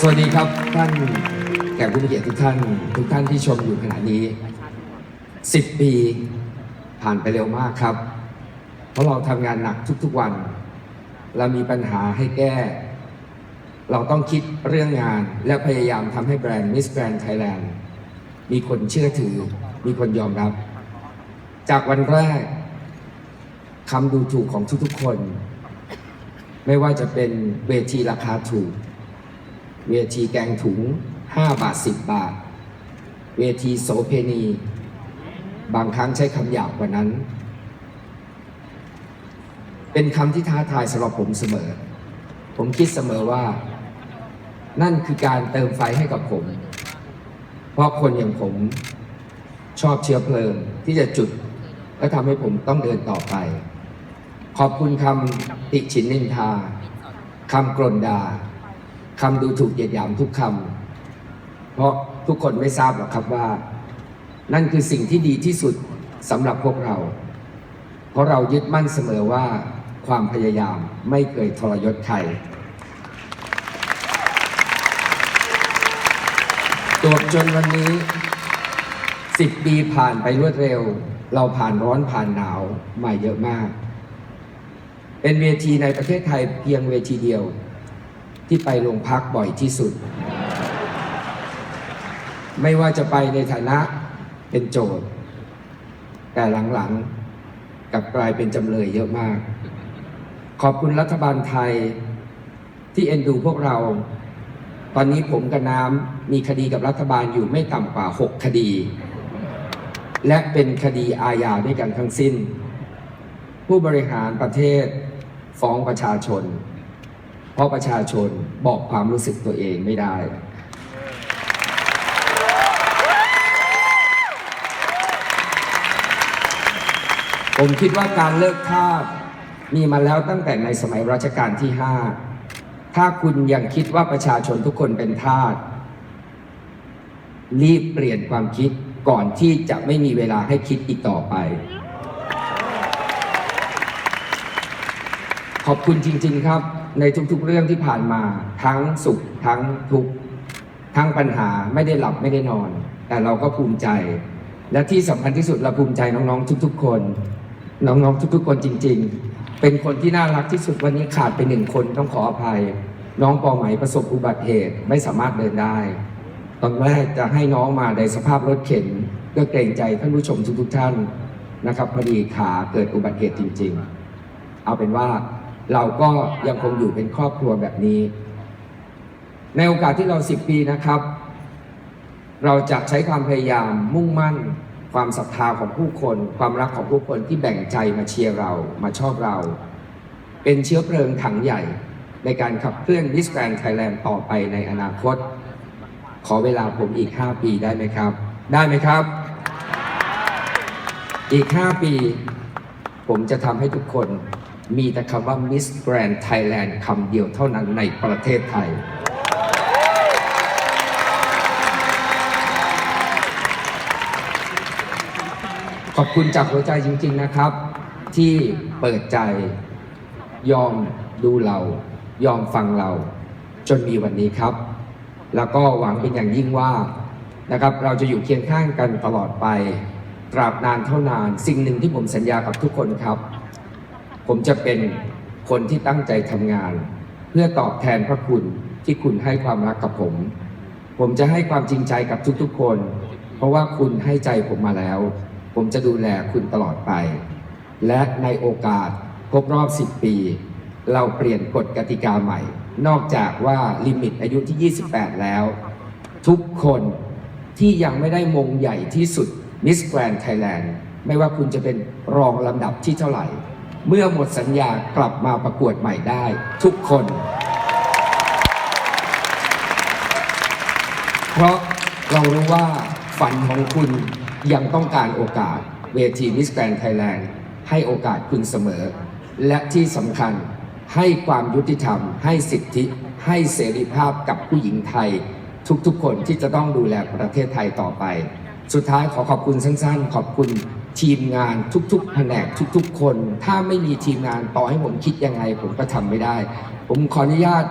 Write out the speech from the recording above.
สวัสดีครับท่านแขกผู้มีเกียรติทุกท่าน ทุกท่านที่ชมอยู่ขณะนี้ 10 ปีผ่านไปเร็วมากครับ เพราะเราทำงานหนักทุกๆวัน เรามีปัญหาให้แก้ เราต้องคิดเรื่องงานและพยายามทำให้แบรนด์ Miss Grand Thailand มีคนเชื่อถือ มีคนยอมรับ จากวันแรกคำดูถูกของทุกๆคน ไม่ว่าจะเป็นเวทีราคาถูก เวทีแกงถุง 5 บาท 10 บาท เวทีโสเพณี บางครั้งใช้คำหยาบกว่านั้น เป็นคำที่ท้าทายสำหรับผมเสมอ ผมคิดเสมอว่า นั่นคือการเติมไฟให้กับผม เพราะคนอย่างผมชอบเชื้อเพลิงที่จะจุดและทำให้ผมต้องเดินต่อไป ขอบคุณคำติฉินนินทาคำกรนด่า คำดูถูกเหยียดหยามทุกคำเพราะทุกคนไม่ทราบหรอกครับว่า นั่นคือสิ่งที่ดีที่สุดสำหรับพวกเรา เพราะเรายึดมั่นเสมอว่าความพยายามไม่เคยทรยศใครตวบจนวันนี้สิบปีผ่านไปรวดเร็ว เราผ่านร้อนผ่านหนาวมาเยอะมาก เป็นเวทีในประเทศไทยเพียงเวทีเดียว ที่ไปโรงพักบ่อยที่สุด ไม่ว่าจะไปในฐานะเป็นโจทย์ แต่หลังๆกลับกลายเป็นจำเลยเยอะมาก ขอบคุณรัฐบาลไทยที่เอ็นดูพวกเรา ตอนนี้ผมกับน้ำมีคดีกับรัฐบาลอยู่ไม่ต่ำกว่า 6 คดี และเป็นคดีอาญาด้วยกันทั้งสิ้น ผู้บริหารประเทศฟ้องประชาชน เพราะประชาชนบอกความรู้สึกตัวเองไม่ได้ ผมคิดว่าการเลิกทาสมีมาแล้วตั้งแต่ในสมัยรัชกาลที่ 5 ถ้าคุณยังคิดว่าประชาชนทุกคนเป็นทาสรีบเปลี่ยนความคิดก่อนที่จะไม่มีเวลาให้คิดอีกต่อไป ขอบคุณจริง ๆ ครับ ในทุกๆเรื่องที่ผ่านมาทั้งสุขทั้งทุกข์ทั้งปัญหาไม่ได้หลับไม่ได้นอน แต่เราก็ภูมิใจ และที่สำคัญที่สุดเราภูมิใจน้องๆ ทุก ๆ คน น้องๆ ทุก ๆ คนจริง ๆ เป็นคนที่น่ารักที่สุดวันนี้ขาดไปหนึ่งคนต้องขออภัย น้องปอไหมประสบอุบัติเหตุไม่สามารถเดินได้ ตอนแรกจะให้น้องมาในสภาพรถเข็นก็เกรงใจท่านผู้ชมทุกๆท่านนะครับพอดีขาเกิดอุบัติเหตุจริง ๆ เอาเป็นว่า เราก็ยังคงอยู่เป็นครอบครัวแบบนี้ ในโอกาสที่เราสิบปีนะครับ เราจะใช้ความพยายามมุ่งมั่น ความศรัทธาของผู้คน ความรักของผู้คนที่แบ่งใจมาเชียร์เรามาชอบเรา เป็นเชื้อเพลิงถังใหญ่ในการขับเคลื่อนดิสแกรนไทยแลนด์ต่อไปในอนาคต ขอเวลาผมอีก 5 ปีได้ไหมครับ ได้ไหมครับ อีก 5 ปี ผมจะทำให้ทุกคน มีแต่คำว่า Miss Grand Thailand คำเดียวเท่านั้นในประเทศไทย ขอบคุณจากหัวใจจริง ๆนะครับ ที่เปิดใจยอมดูเรา ยอมฟังเรา จนมีวันนี้ครับ แล้วก็หวังเป็นอย่างยิ่งว่านะครับเราจะอยู่เคียงข้างกันตลอดไป ตราบนานเท่านาน สิ่งหนึ่งที่ผมสัญญากับทุกคนครับ ผมจะเป็นคนที่ตั้งใจทำงาน เพื่อตอบแทนพระคุณที่คุณให้ความรักกับผม ผมจะให้ความจริงใจกับทุกๆคน เพราะว่าคุณให้ใจผมมาแล้ว ผมจะดูแลคุณตลอดไป และในโอกาสครบรอบ 10 ปี เราเปลี่ยนกฎกติกาใหม่ นอกจากว่าลิมิตอายุที่ 28 แล้ว ทุกคนที่ยังไม่ได้มงใหญ่ที่สุด Miss Grand Thailand ไม่ว่าคุณจะเป็นรองลำดับที่เท่าไหร่ เมื่อหมดสัญญากลับมาประกวดใหม่ได้ ทุกคน เพราะเรารู้ว่าฝันของคุณยังต้องการโอกาสเวที Miss Grand Thailand ให้โอกาสคุณเสมอ และที่สำคัญให้ความยุติธรรม ให้สิทธิ ให้เสรีภาพกับผู้หญิงไทย ทุกๆคนที่จะต้องดูแลประเทศไทยต่อไป สุดท้ายขอขอบคุณสั้นๆ ขอบคุณ ทีมงานทุกๆแผนกทุก ๆ คน ถ้าไม่มีทีมงานต่อให้ผมคิดยังไง ผมก็ทำไม่ได้ ผมขออนุญาต